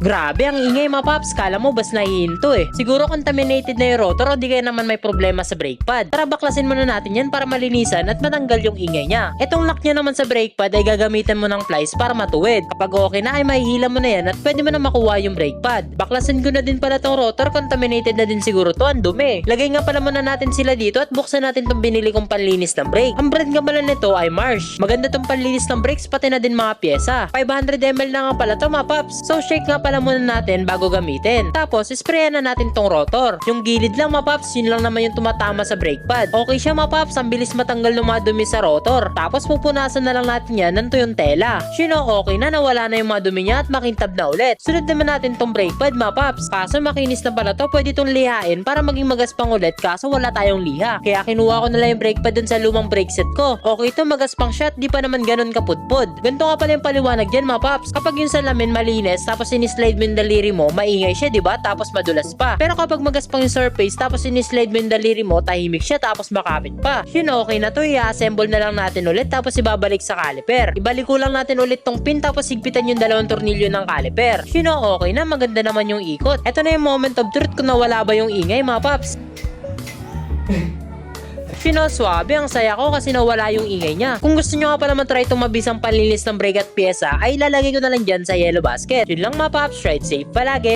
Grabe, ang ingay mga paps. Kala mo bas nahihinto eh. Siguro contaminated na yung rotor o di kaya naman may problema sa brake pad. Tara baklasin muna natin yan para malinisan at matanggal yung ingay niya. Etong lock niya naman sa brake pad ay gagamitan mo ng plies para matuwid. Kapag okay na ay mahihila mo na yan at pwede mo na makuha yung brake pad. Baklasin ko na din pala tong rotor. Contaminated na din siguro to. Ang dumi. Lagay nga pala muna natin sila dito at buksan natin tong binili kong panlinis ng brake. Ang brand nga pala nito ay Marsh. Maganda tong panlinis ng brakes pati na din mga pyesa. 500ml na nga pala to mga paps. So shake nga pala muna natin bago gamitin. Tapos sprayan na natin tong rotor. Yung gilid lang mga paps, yun lang naman yung tumatama sa brake pad. Okay siya mga paps, ang bilis matanggal ng mga dumi sa rotor. Tapos pupunasan na lang natin yan ng tuyong tela. Sino okay na nawala na yung mga dumi niya at makintab na ulit. Sunod naman natin tong brake pad mga paps. Kaso makinis na pala to, pwede tong lihain para maging magaspang ulit kaso wala tayong liha. Kaya kinuha ko na lang yung brake pad dun sa lumang brake set ko. Okay to magaspang shot, di pa naman ganun kapudpod. Ganito nga pala yung paliwanag dyan mga paps. Kapag yung salamin malinis tapos sinislide mo yung daliri mo, maingay siya di ba? Tapos madulas pa. Pero kapag magaspang yung surface tapos sinislide mo yung daliri mo, tahimik siya tapos makapit pa. Yun okay na to, i-assemble na lang natin ulit tapos ibabalik sa caliper. Ibalik ko lang natin ulit tong pin tapos higpitan yung dalawang tornilyo ng caliper. Yun okay na, maganda naman yung ikot. Ito na yung moment of truth kung nawala ba yung ingay mga paps. Sino swabe, ang saya ko kasi nawala yung ingay niya. Kung gusto nyo nga pala matry itong mabisang panlinis ng brake at pyesa, ay ilalagay ko na lang dyan sa yellow basket. Yun lang mga paps, ride safe palagi.